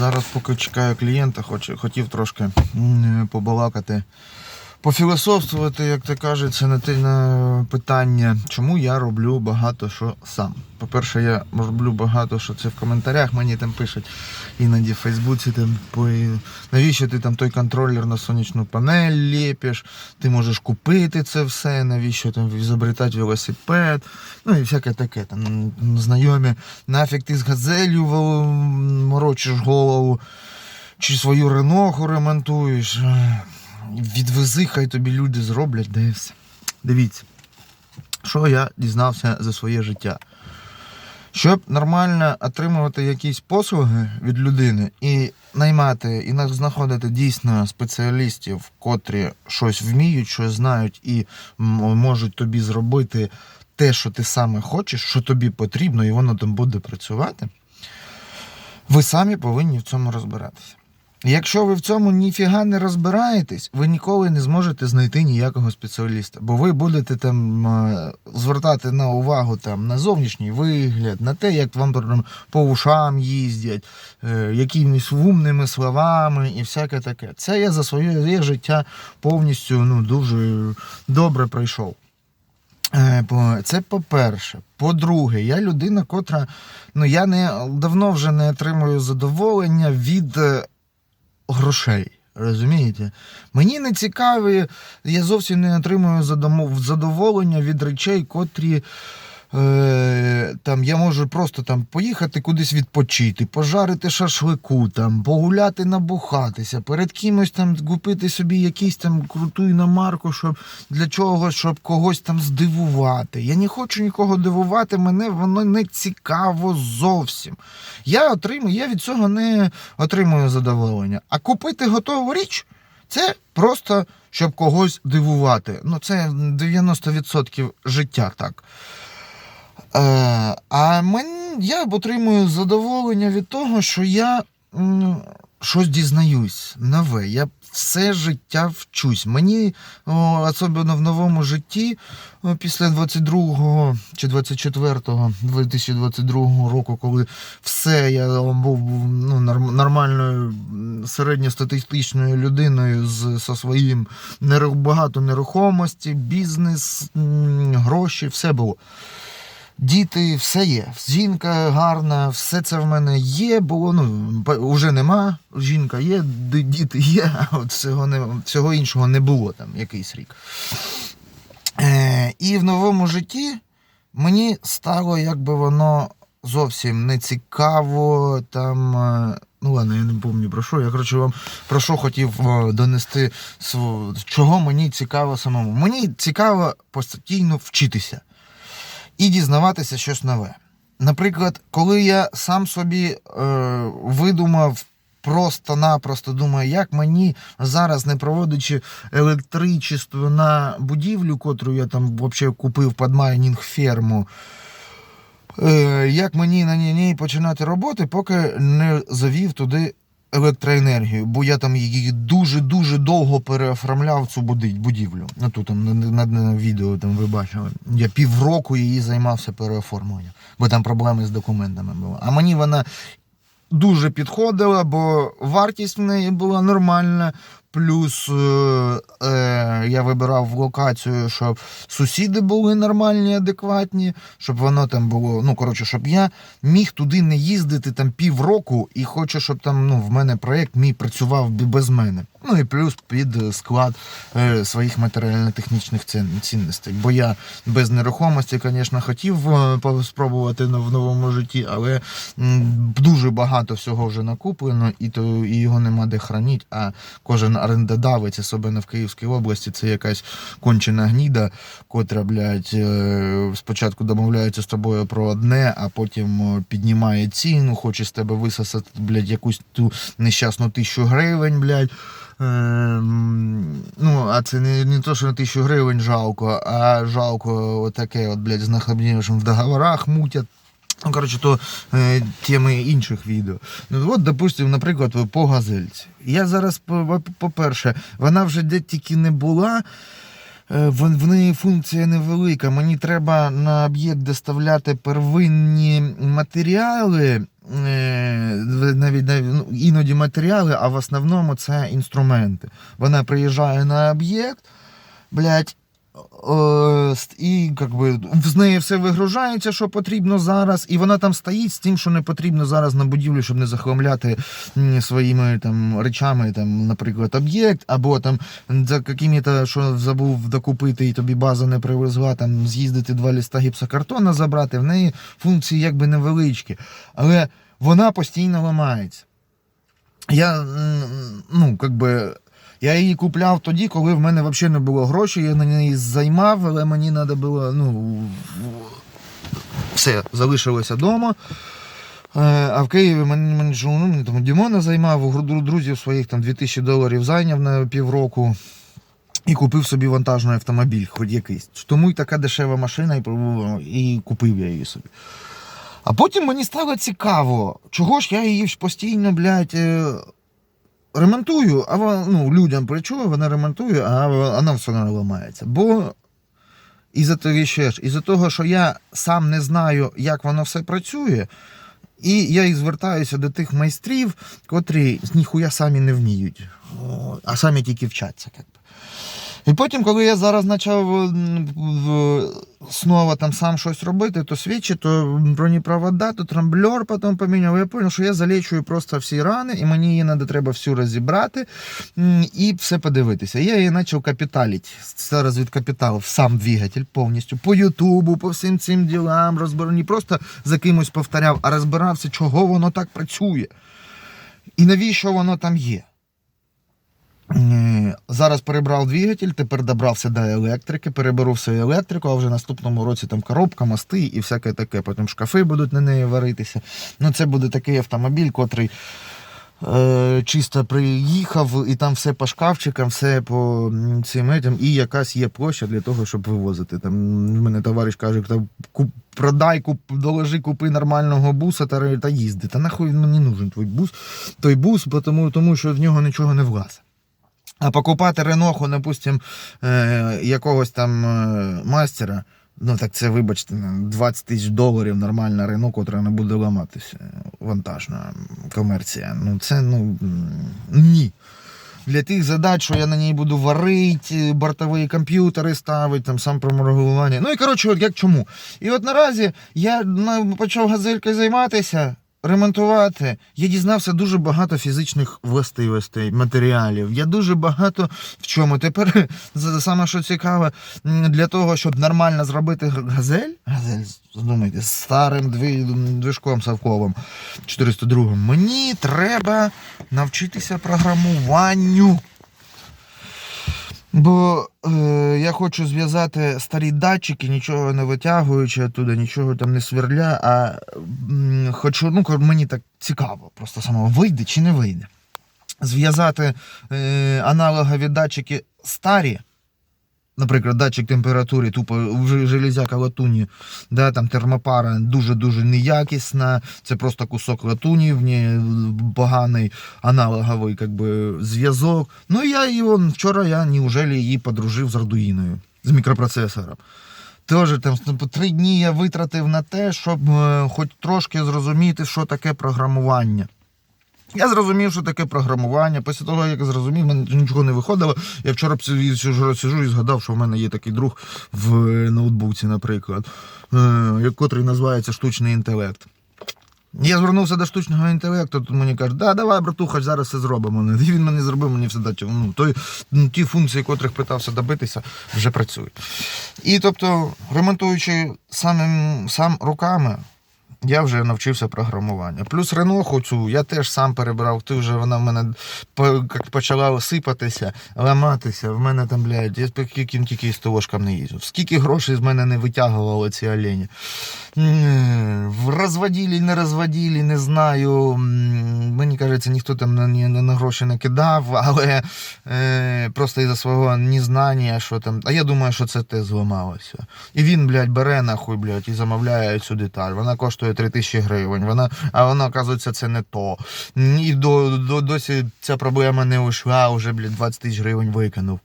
Зараз, поки чекаю клієнта, хоч, хотів трошки побалакати, пофілософствувати, як то кажеться, на те на питання, чому я роблю багато що сам. По-перше, я роблю багато що це в коментарях, мені там пишуть іноді в Фейсбуці, там, навіщо ти там той контролер на сонячну панель ліпиш, ти можеш купити це все, навіщо там ізобретати велосипед, ну і всяке таке. Там знайомі, нафіг ти з газелью морочиш голову, чи свою реноху ремонтуєш. Відвези, хай тобі люди зроблять, де все. Дивіться, що я дізнався за своє життя. Щоб нормально отримувати якісь послуги від людини і наймати, і знаходити дійсно спеціалістів, котрі щось вміють, щось знають і можуть тобі зробити те, що ти саме хочеш, що тобі потрібно, і воно там буде працювати, ви самі повинні в цьому розбиратися. Якщо ви в цьому ніфіга не розбираєтесь, ви ніколи не зможете знайти ніякого спеціаліста, бо ви будете там е, звертати на увагу там на зовнішній вигляд, на те, як вам там по ушам їздять, е, якимись умними словами і всяке таке. Це я за своє життя повністю ну, дуже добре пройшов. Е, Це по-перше. По-друге, я людина, котра ну я не давно вже не отримую задоволення від грошей. Розумієте? Мені не цікаві, я зовсім не отримую задоволення від речей, котрі е, там я можу просто там поїхати кудись відпочити, пожарити шашлику, там, погуляти, набухатися, перед кимось там купити собі якийсь там круту іномарку, щоб для чого, щоб когось там здивувати. Я не хочу нікого дивувати, мене воно не цікаво зовсім. Я отримую, я від цього не отримую задоволення. А купити готову річ це просто щоб когось дивувати. Ну, це 90% життя так. Е, а мен, я отримую задоволення від того, що я щось дізнаюсь нове. Я все життя вчусь. Мені, особливо в новому житті, після 22-го чи 24-го 2022 року, коли все, я був ну, нормальною середньостатистичною людиною з, зі своїм багато нерухомості, бізнес, гроші, все було. Діти, все є. Жінка гарна, все це в мене є, було, ну, вже нема. Жінка є, діти є, а от всього, не, всього іншого не було там якийсь рік. Е, і в новому житті мені стало, якби воно зовсім не цікаво. Там, е, ну ладно, я не пам'ятаю про що. Я коротше вам про що хотів е, донести, чого мені цікаво самому. Мені цікаво постійно вчитися і дізнаватися щось нове. Наприклад, коли я сам собі е, видумав просто-напросто думаю, як мені зараз, не проводячи електричество на будівлю, котру я там взагалі купив під майнінг ферму, е, як мені на ній починати роботи, поки не завів туди електроенергію, бо я там її дуже-дуже довго переоформляв цю будівлю. Ну тут там на, на, на відео там ви бачили. Я півроку її займався переоформленням, бо там проблеми з документами були. А мені вона дуже підходила, бо вартість в неї була нормальна. Плюс е, е, я вибирав локацію, щоб сусіди були нормальні, адекватні, щоб воно там було. Ну, коротше, щоб я міг туди не їздити там півроку і хочу, щоб там ну, в мене проєкт мій працював без мене. Ну і плюс під склад е, своїх матеріально-технічних цін- цінностей. Бо я без нерухомості, звісно, хотів е, спробувати в новому житті, але дуже багато всього вже накуплено, і то і його нема де хранити. А кожен орендодавець, особливо в Київській області, це якась кончена гніда, котра, блядь, е, спочатку домовляється з тобою про одне, а потім е, піднімає ціну, хоче з тебе висосати, блядь, якусь ту нещасну тисячу гривень, блядь. Ем, ну, а це не, не то, що на тисячу гривень жалко, а жалко отаке, от, блядь, з нахабнішим в договорах мутять. Ну, коротше, то е, теми інших відео. Ну, от, допустим, наприклад, по газельці. Я зараз, по- по-перше, вона вже де тільки не була. Е, В, неї функція невелика. Мені треба на об'єкт доставляти первинні матеріали, е, навіть, навіть ну, іноді матеріали, а в основному це інструменти. Вона приїжджає на об'єкт, блядь, ст- і как би, з неї все вигружається, що потрібно зараз, і вона там стоїть з тим, що не потрібно зараз на будівлю, щоб не захламляти своїми там речами, там, наприклад, об'єкт, або там за якими-то, що забув докупити, і тобі база не привезла, там з'їздити два ліста гіпсокартона забрати. В неї функції якби невеличкі, але вона постійно ламається. Я, ну, как я її купляв тоді, коли в мене взагалі не було грошей, я на неї займав, але мені треба було, ну, все, залишилося вдома. Е, А в Києві мені, мені, ну, там Дімона займав, у друзів своїх там 2000 доларів зайняв на півроку. І купив собі вантажний автомобіль, хоч якийсь. Тому й така дешева машина, і, і купив я її собі. А потім мені стало цікаво, чого ж я її постійно, блядь, е, ремонтую, а ну, людям причую, вона ремонтує, а вона все одно ламається. Бо із-за того, ще із-за того, що я сам не знаю, як воно все працює, і я і звертаюся до тих майстрів, котрі ніхуя самі не вміють, а самі тільки вчаться. І потім, коли я зараз почав знову там сам щось робити, то свічі, то бронепровода, то трамблер потім поміняв. Я зрозумів, що я залічую просто всі рани, і мені її треба, треба всю розібрати і все подивитися. Я її почав капіталити. Зараз відкапіталив сам двигатель повністю по Ютубу, по всім цим ділам розбирав. Не просто за кимось повторяв, а розбирався, чого воно так працює. І навіщо воно там є. Е, Зараз перебрав двигатель, тепер добрався до електрики, переберу все електрику, а вже наступному році там коробка, мости і всяке таке. Потім шкафи будуть на неї варитися. Ну, це буде такий автомобіль, котрий е, чисто приїхав, і там все по шкафчикам, все по цим етям, і якась є площа для того, щоб вивозити. Там мене товариш каже, «Та куп, продай, куп, доложи, купи нормального буса та, та їзди. Та нахуй мені нужен твій бус, той бус, тому, тому що в нього нічого не влазить. А покупати Реноху, допустим, е, якогось там е, мастера, ну так це, вибачте, 20 тисяч доларів нормальна Рено, котра не буде ламатися. Вантажна комерція. Ну це ну ні. Для тих задач, що я на ній буду варити, бортові комп'ютери ставити, там сам проморгування. Ну і коротше, от як чому. І от наразі я ну, почав газелькою займатися, ремонтувати. Я дізнався дуже багато фізичних властивостей, матеріалів. Я дуже багато в чому. Тепер саме що цікаве, для того, щоб нормально зробити газель, газель, задумайте, з старим движком Савковим 402, мені треба навчитися програмуванню. Бо е, я хочу зв'язати старі датчики, нічого не витягуючи оттуда, нічого там не сверля, а м, хочу, ну, мені так цікаво, просто само вийде чи не вийде. Зв'язати е, аналогові датчики старі, наприклад, датчик температури, тупо железяка латуні, да, там термопара дуже-дуже неякісна, це просто кусок латуні, в ній поганий аналоговий зв'язок. Ну я її вон, вчора я неужели її подружив з Ардуїною, з мікропроцесором. Теж там ну, три дні я витратив на те, щоб е, хоч трошки зрозуміти, що таке програмування. Я зрозумів, що таке програмування. Після того, як я зрозумів, мене нічого не виходило. Я вчора сиджу і згадав, що в мене є такий друг в ноутбуці, наприклад, е, котрий називається штучний інтелект. Я звернувся до штучного інтелекту, тут мені кажуть, да, давай, братуха, зараз все зробимо. І він мені зробив, мені все дати. Ну, той, ну, ті функції, котрих питався добитися, вже працюють. І тобто, ремонтуючи самим, сам руками, я вже навчився програмування. Плюс Реноху цю я теж сам перебрав. Ти вже вона в мене почала сипатися, ламатися. В мене там, блядь, я яким тільки СТОшкам не їздив. Скільки грошей з мене не витягували ці олені. В- Розводили, не розводили, не знаю. Мені кажеться, ніхто там на, ні- на гроші не кидав, але е, просто із-за свого незнання, що там. А я думаю, що це те зламалося. І він, блядь, бере нахуй, блядь, і замовляє цю деталь. Вона коштує 3 тисячі гривень. Вона, а вона, оказується, це не то. І до, до, досі ця проблема не ушла, вже, блін, 20 тисяч гривень викинув.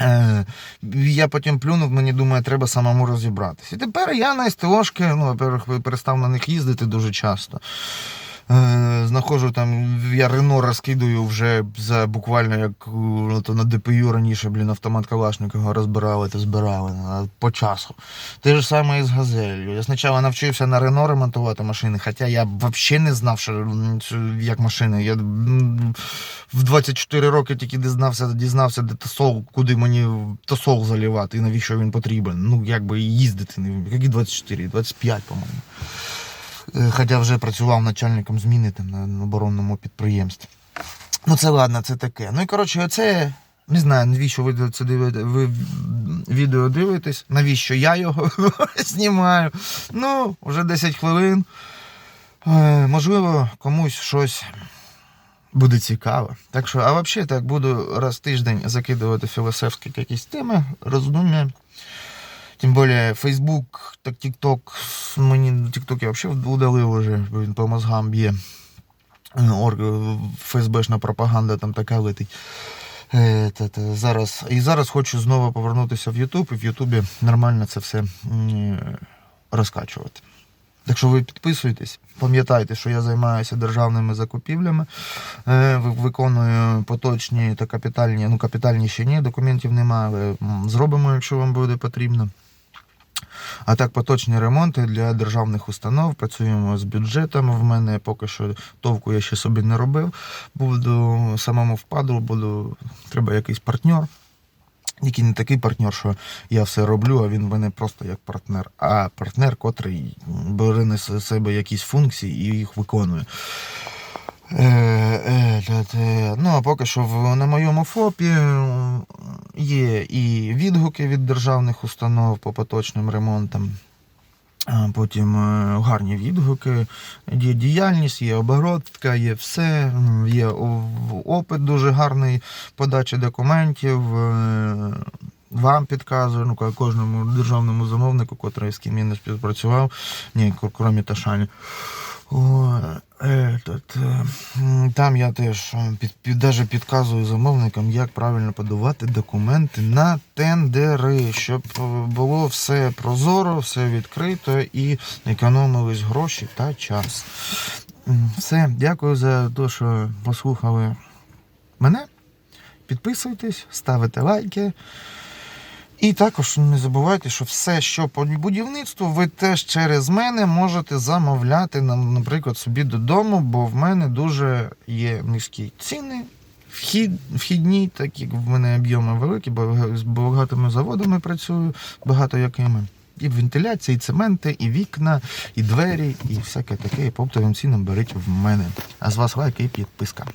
Е, я потім плюнув, мені думаю, треба самому розібратися. І тепер я на СТОшки, ну, перестав на них їздити дуже часто. Е, знаходжу там, я Рено розкидую вже за буквально як ну, то на ДПЮ раніше, блін, автомат Калашникова розбирали та збирали по часу. Те ж саме і з газелью. Я спочатку навчився на Рено ремонтувати машини, хоча я взагалі не знав, що, як машини. Я в 24 роки тільки дізнався, дізнався, де тосол, куди мені тосол заливати і навіщо він потрібен. Ну, якби їздити не. Які 24, 25, по-моєму. Е, Хоча вже працював начальником зміни там на оборонному підприємстві. Ну це ладно, це таке. Ну і коротше, оце. Не знаю, навіщо ви це дивите, ви відео дивитесь, навіщо я його знімаю. Ну, вже 10 хвилин. Е, можливо, комусь щось буде цікаво. Так що, а взагалі так буду раз в тиждень закидувати філософські якісь теми, роздум'я. Тим більше Facebook, так TikTok, мені TikTok я взагалі удалив уже, бо він по мозгам б'є. ФСБшна пропаганда там така летить. Е, зараз, і зараз хочу знову повернутися в YouTube і в Ютубі нормально це все е, розкачувати. Так що ви підписуйтесь, пам'ятайте, що я займаюся державними закупівлями, е, виконую поточні та капітальні, ну капітальні ще ні, документів немає, але зробимо, якщо вам буде потрібно. А так, поточні ремонти для державних установ. Працюємо з бюджетом. В мене поки що товку я ще собі не робив. Буду самому впаду, буду. Треба якийсь партнер. Який не такий партнер, що я все роблю, а він мене просто як партнер. А партнер, котрий бере на себе якісь функції і їх виконує. Е, е, та- те. Ну, а поки що в, на моєму ФОПі є і відгуки від державних установ по поточним ремонтам. Потім е, гарні відгуки, є діяльність, є оборотка, є все, є опит дуже гарний подачі документів. е, Вам підказую, ну кожному державному замовнику, котрий з ким я не співпрацював, ні, кр- крім Ташані. О, этот, е, там я теж е, під, під, даже підказую замовникам, як правильно подавати документи на тендери, щоб е, було все прозоро, все відкрито і економились гроші та час. Все, дякую за те, що послухали мене. Підписуйтесь, ставите лайки. І також не забувайте, що все, що по будівництву, ви теж через мене можете замовляти, наприклад, собі додому, бо в мене дуже є низькі ціни. Вхід, вхідні, так як в мене об'єми великі, бо з багатими заводами працюю, багато якими. І вентиляція, і цементи, і вікна, і двері, і всяке таке. І по оптовим цінам беріть в мене. А з вас лайк і підписка.